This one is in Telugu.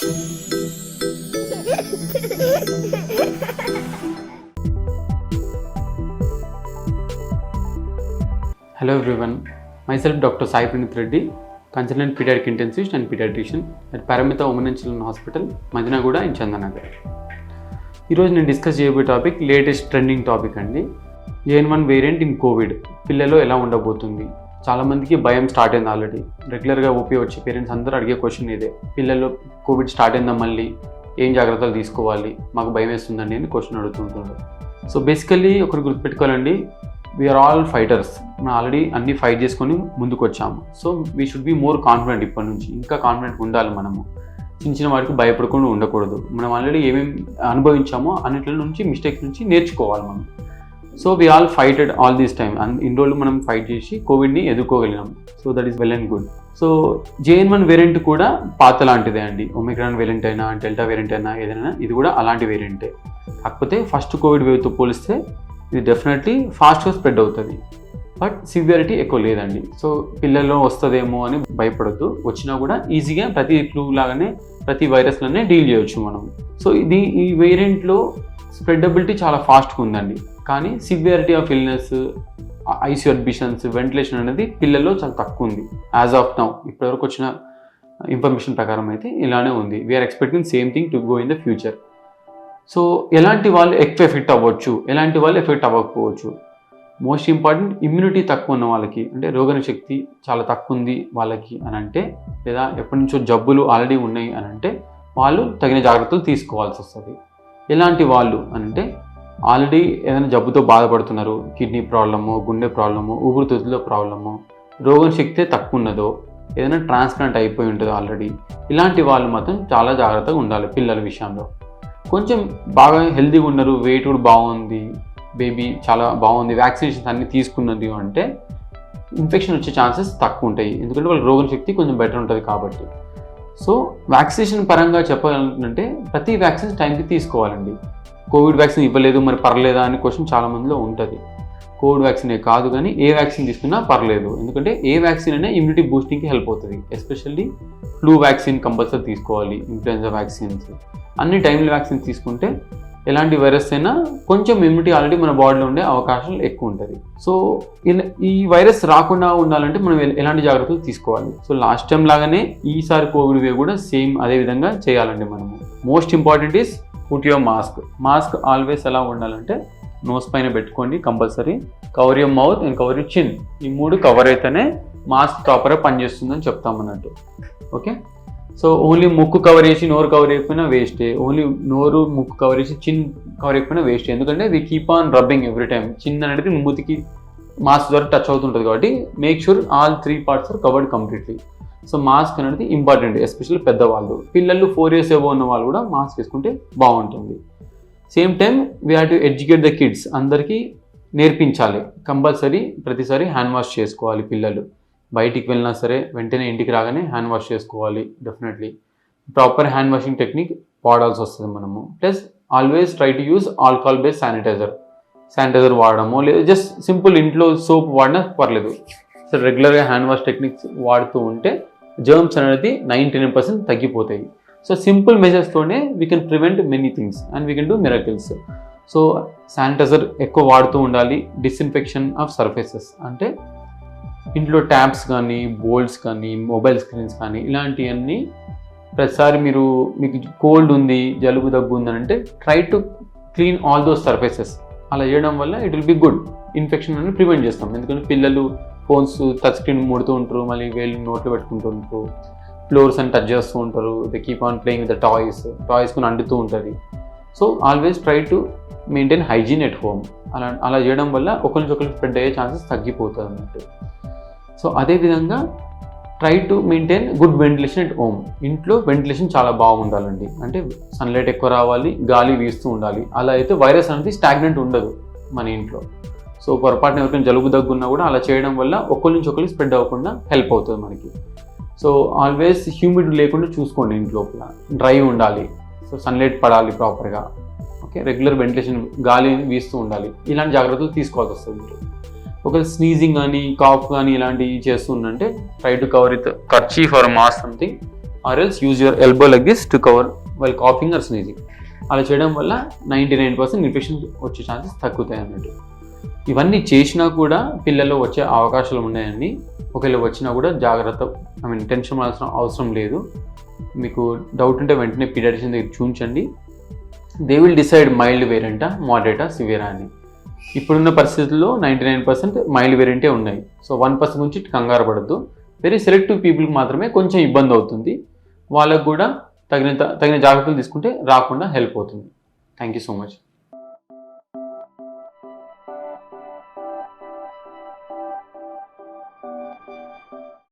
Hello everyone myself doctor Sai Praneeth Reddy consultant paediatric intensivist and paediatrician and Paramitha women children hospital Madinaguda in Chandanagar ఈరోజు నేను డిస్కస్ చేయబోయే టాపిక్ లేటెస్ట్ ట్రెండింగ్ టాపిక్ అండి. AN one variant in Covid పిల్లలు ఎలా ఉండబోతుంది? చాలామందికి భయం స్టార్ట్ అయింది ఆల్రెడీ రెగ్యులర్గా ఓపీ వచ్చి పేరెంట్స్ అందరూ అడిగే క్వశ్చన్ ఇదే. పిల్లలు కోవిడ్ స్టార్ట్ అయిందా మళ్ళీ? ఏం జాగ్రత్తలు తీసుకోవాలి? మాకు భయం వేస్తుందండి అని క్వశ్చన్ అడుగుతుంటారు సో బేసికల్లీ ఒకరు గుర్తుపెట్టుకోవాలండి వీఆర్ ఆల్ ఫైటర్స్ మనం ఆల్రెడీ అన్ని ఫైట్ చేసుకొని ముందుకు వచ్చాము so we should be more confident ఇప్పటి నుంచి. ఇంకా కాన్ఫిడెంట్ ఉండాలి మనము. చిన్న చిన్న వాటికి భయపడకుండా ఉండకూడదు. మనం ఆల్రెడీ ఏమేమి అనుభవించామో అన్నిటి నుంచి మిస్టేక్స్ నుంచి నేర్చుకోవాలి మనం. So we all fighted all this time ఇన్ని రోజులు మనం ఫైట్ చేసి కోవిడ్ని ఎదుర్కోగలిగాం so that is well and good so JN one variant కూడా పాత లాంటిదే అండి. ఒమిక్రాన్ వేరియంట్ అయినా డెల్టా వేరియంట్ అయినా ఏదైనా ఇది కూడా అలాంటి వేరియంటే కాకపోతే ఫస్ట్ కోవిడ్ వేవ్తో పోలిస్తే ఇది డెఫినెట్లీ ఫాస్ట్గా స్ప్రెడ్ అవుతుంది. బట్ సివియారిటీ ఎక్కువ లేదండి. సో పిల్లల్లో వస్తుందేమో అని భయపడద్దు. వచ్చినా కూడా ఈజీగా ప్రతి ఫ్లూ లాగానే ప్రతి వైరస్లోనే డీల్ చేయొచ్చు మనం. సో ఇది ఈ వేరియంట్లో స్ప్రెడబిలిటీ చాలా ఫాస్ట్గా ఉందండి. కానీ severity of illness IC admissions ventilation అనేది పిల్లల్లో చాలా తక్కువ ఉంది. యాజ్ ఆఫ్ నౌ ఇప్పటివరకు వచ్చిన ఇన్ఫర్మేషన్ ప్రకారం అయితే ఇలానే ఉంది. We are expecting same thing to go in the future so ఎలాంటి వాళ్ళు ఎక్కువ ఎఫెక్ట్ అవ్వచ్చు? ఎలాంటి వాళ్ళు ఎఫెక్ట్ అవ్వకపోవచ్చు? మోస్ట్ ఇంపార్టెంట్ ఇమ్యూనిటీ తక్కువ ఉన్న వాళ్ళకి అంటే రోగనిశక్తి చాలా తక్కువ ఉంది వాళ్ళకి అని అంటే లేదా ఎప్పటి నుంచో జబ్బులు ఆల్రెడీ ఉన్నాయి అని అంటే వాళ్ళు తగిన జాగ్రత్తలు తీసుకోవాల్సి వస్తుంది. ఎలాంటి వాళ్ళు అని అంటే ఆల్రెడీ ఏదైనా జబ్బుతో బాధపడుతున్నారు కిడ్నీ ప్రాబ్లము గుండె ప్రాబ్లము ఊపిరితిత్తుల ప్రాబ్లము రోగం శక్తి తక్కువ ఉన్నదో ఏదైనా ట్రాన్స్ప్లాంట్ అయిపోయి ఉంటుందో ఆల్రెడీ ఇలాంటి వాళ్ళు మాత్రం చాలా జాగ్రత్తగా ఉండాలి పిల్లల విషయంలో. కొంచెం బాగా హెల్తీగా ఉన్నారు వెయిట్ కూడా బాగుంది బేబీ చాలా బాగుంది వ్యాక్సినేషన్స్ అన్నీ తీసుకున్నది అంటే ఇన్ఫెక్షన్ వచ్చే ఛాన్సెస్ తక్కువ ఉంటాయి ఎందుకంటే వాళ్ళ రోగం శక్తి కొంచెం బెటర్ ఉంటుంది కాబట్టి. సో వ్యాక్సినేషన్ పరంగా చెప్పాలంటే ప్రతి వ్యాక్సిన్ టైంకి తీసుకోవాలండి. కోవిడ్ వ్యాక్సిన్ ఇవ్వలేదు మరి పర్లేదా అని క్వశ్చన్ చాలామందిలో ఉంటుంది. కోవిడ్ వ్యాక్సినే కాదు కానీ ఏ వ్యాక్సిన్ తీసుకున్నా పర్లేదు. ఎందుకంటే ఏ వ్యాక్సిన్ అయినా ఇమ్యూనిటీ బూస్టింగ్కి హెల్ప్ అవుతుంది. ఎస్పెషల్లీ ఫ్లూ వ్యాక్సిన్ కంపల్సరీ తీసుకోవాలి ఇన్ఫ్లుయెన్జా వ్యాక్సిన్స్ అన్ని టైంలో వ్యాక్సిన్ తీసుకుంటే ఎలాంటి వైరస్ అయినా కొంచెం ఇమ్యూనిటీ ఆల్రెడీ మన బాడీలో ఉండే అవకాశాలు ఎక్కువ ఉంటుంది. సో ఈ వైరస్ రాకుండా ఉండాలంటే మనం ఎలాంటి జాగ్రత్తలు తీసుకోవాలి? సో లాస్ట్ టైం లాగానే ఈసారి కోవిడ్ వే కూడా సేమ్ అదే విధంగా చేయాలండి మనము. Most important is put your mask mask always ఎలా ఉండాలంటే నోస్ పైన పెట్టుకోండి compulsory. Cover your mouth and cover your chin ఈ మూడు కవర్ అయితేనే మాస్క్ ప్రాపర్గా పనిచేస్తుందని చెప్తామన్నట్టు ఓకే సో ఓన్లీ ముక్కు కవర్ చేసి నోరు కవర్ చేయకపోయినా వేస్టే ఓన్లీ నోరు ముక్కు కవర్ చేసి చిన్ కవర్ చేయకపోయినా వేస్ట్ ఎందుకంటే we keep on rubbing every time chin అనేది మూతికి మాస్క్ ద్వారా టచ్ అవుతుంటుంది కాబట్టి make sure all three parts are covered completely so mask అనేది ఇంపార్టెంట్ ఎస్పెషల్లీ పెద్దవాళ్ళు. పిల్లలు ఫోర్ ఇయర్స్ ఏవో ఉన్న వాళ్ళు కూడా మాస్క్ వేసుకుంటే బాగుంటుంది. Same time we have to educate the kids అందరికీ నేర్పించాలి. కంపల్సరీ ప్రతిసారి హ్యాండ్ వాష్ చేసుకోవాలి పిల్లలు. బయటికి వెళ్ళినా సరే వెంటనే ఇంటికి రాగానే హ్యాండ్ వాష్ చేసుకోవాలి definitely proper hand washing technique వాడాల్సి వస్తుంది మనము. Plus always try to use alcohol based sanitiser sanitiser వాడడము లేదా జస్ట్ సింపుల్ ఇంట్లో సోప్ వాడినా పర్లేదు. సో రెగ్యులర్గా హ్యాండ్ వాష్ టెక్నిక్స్ వాడుతూ ఉంటే జర్మ్స్ అనేది నైంటీ నైన్ పర్సెంట్ తగ్గిపోతాయి so simple మెజర్స్తోనే we can prevent many things and we can do miracles so sanitiser ఎక్కువ వాడుతూ ఉండాలి. డిస్ఇన్ఫెక్షన్ ఆఫ్ సర్ఫేసెస్ అంటే ఇంట్లో ట్యాబ్స్ కానీ బోల్డ్స్ కానీ మొబైల్ స్క్రీన్స్ కానీ ఇలాంటివన్నీ ప్రతిసారి మీరు మీకు కోల్డ్ ఉంది జలుబు దగ్గు ఉందని అంటే try to clean all those surfaces అలా చేయడం వల్ల it will be good infection అనేది ప్రివెంట్ చేస్తాం. ఎందుకంటే పిల్లలు ఫోన్స్ టచ్ స్క్రీన్ ముడుతూ ఉంటారు మళ్ళీ వేలు నోట్లు పెట్టుకుంటూ ఉంటారు. ఫ్లోర్స్ అని టచ్ చేస్తూ ఉంటారు. They keep on playing with the toys toys కొని అంటుతూ ఉంటుంది. So always try to maintain hygiene at home అలా అలా చేయడం వల్ల ఒకరికి ఒకరికి స్ప్రెడ్ అయ్యే ఛాన్సెస్ తగ్గిపోతుంది అన్నట్టు సో అదేవిధంగా try to maintain good ventilation at home ఇంట్లో వెంటిలేషన్ చాలా బాగుండాలండి. అంటే సన్లైట్ ఎక్కువ రావాలి గాలి వీస్తూ ఉండాలి. అలా అయితే వైరస్ అనేది స్టాగ్నెంట్ ఉండదు మన ఇంట్లో. సో పొరపాటున ఎవరికైనా జలుబు దగ్గున్నా కూడా అలా చేయడం వల్ల ఒకరి నుంచి ఒకరికి స్ప్రెడ్ అవ్వకుండా హెల్ప్ అవుతుంది మనకి. సో ఆల్వేస్ హ్యూమిడ్ లేకుండా చూసుకోండి ఇంటి లోపల. డ్రై ఉండాలి. సో సన్లైట్ పడాలి ప్రాపర్గా. ఓకే? రెగ్యులర్ వెంటిలేషన్ గాలి వీస్తూ ఉండాలి. ఇలాంటి జాగ్రత్తలు తీసుకోవాల్సి వస్తుంది మీరు. ఒకవేళ స్నీజింగ్ కానీ కాఫ్ కానీ ఇలాంటివి చేస్తుందంటే try to cover with kerchief for mask something or else use your elbow like this to cover while coughing or sneezing అలా చేయడం వల్ల నైంటీ నైన్ పర్సెంట్ ఇన్ఫెక్షన్ వచ్చే ఛాన్సెస్ తగ్గుతాయి అన్నట్టు. ఇవన్నీ చేసినా కూడా పిల్లలు వచ్చే అవకాశాలు ఉన్నాయండి. ఒకవేళ వచ్చినా కూడా జాగ్రత్త ఐ మీన్ టెన్షన్ పడాల్సిన అవసరం లేదు. మీకు డౌట్ ఉంటే వెంటనే పీడియాట్రిషియన్ దగ్గర చూపించండి. దే విల్ డిసైడ్ మైల్డ్ వేరియంటా మోడరేటా సివియరా అని. ఇప్పుడున్న పరిస్థితుల్లో నైంటీ నైన్ పర్సెంట్ మైల్డ్ వేరియంటే ఉన్నాయి. సో వన్ పర్సెంట్ గురించి కంగారు పడద్దు. వెరీ సెలెక్టివ్ పీపుల్కి మాత్రమే కొంచెం ఇబ్బంది అవుతుంది. వాళ్ళకు కూడా తగినంత తగిన జాగ్రత్తలు తీసుకుంటే రాకుండా హెల్ప్ అవుతుంది. Thank you so much